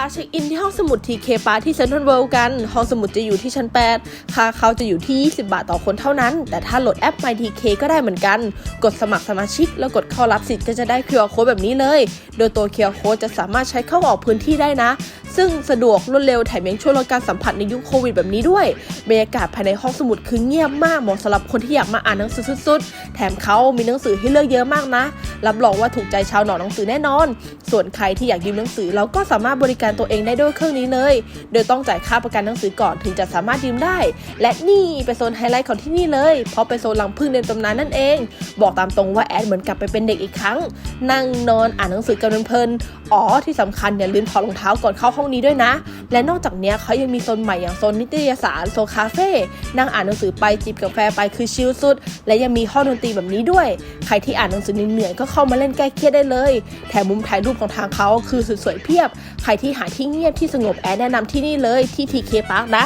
าเช็คอินที่ห้องสมุดทีเคปาที่เซ็นทรัลเวิลด์กัน ห้องสมุดจะอยู่ที่ชั้น 8 ค่าเข้าจะอยู่ที่ 20 บาทต่อคนเท่านั้น แต่ถ้าโหลดแอป MyTK ก็ได้เหมือนกัน กดสมัครสมาชิก แล้วกดเข้ารับสิทธิ์ก็จะได้ QR Code แบบนี้เลย โดยตัว QR Code จะสามารถใช้เข้าออกพื้นที่ได้นะ ซึ่งสะดวกรวดเร็วแถมยังช่วยลดการสัมผัสในยุคโควิดแบบนี้ด้วย บรรยากาศภายในห้องสมุดคือเงียบมากเหมาะสำหรับคนที่อยากมาอ่านหนังสือสุดๆ แถมเขามีหนังสือให้เลือกเยอะมากนะรับรองว่าถูกใจชาวหนอนหนังสือแน่นอน ส่วนใครที่อยากยืมหนังสือเราก็สามารถบริการตัวเองได้ด้วยเครื่องนี้เลย โดยต้องจ่ายค่าประกันหนังสือก่อนถึงจะสามารถยืมได้ และนี่เป็นโซนไฮไลท์ของที่นี่เลย เพราะเป็นโซนหลังพึ่งในตำนานนั่นเอง บอกตามตรงว่าแอดเหมือนกลับไปเป็นเด็กอีกครั้ง นั่งนอนอ่านหนังสือกันเพลินอ๋อที่สำคัญอย่าลืมถอดรองเท้าก่อนเข้าห้องนี้ด้วยนะ และนอกจากนี้เขายังมีโซนใหม่อย่างโซนนิตยสารโซนคาเฟ่นั่งอ่านหนังสือไปจิบกาแฟไปคือชิลสุด และยังมีห้องดนตรีแบบนี้ด้วย ใครที่อ่านหนังสือเหนื่อยๆก็เข้ามาเล่นแก้เครียดได้เลย แถมมุมถ่ายรูปของทางเขาคือสวยๆเพียบ ใครที่หาที่เงียบที่สงบแอดแนะนำที่นี่เลยที่ทีเคพาร์คนะ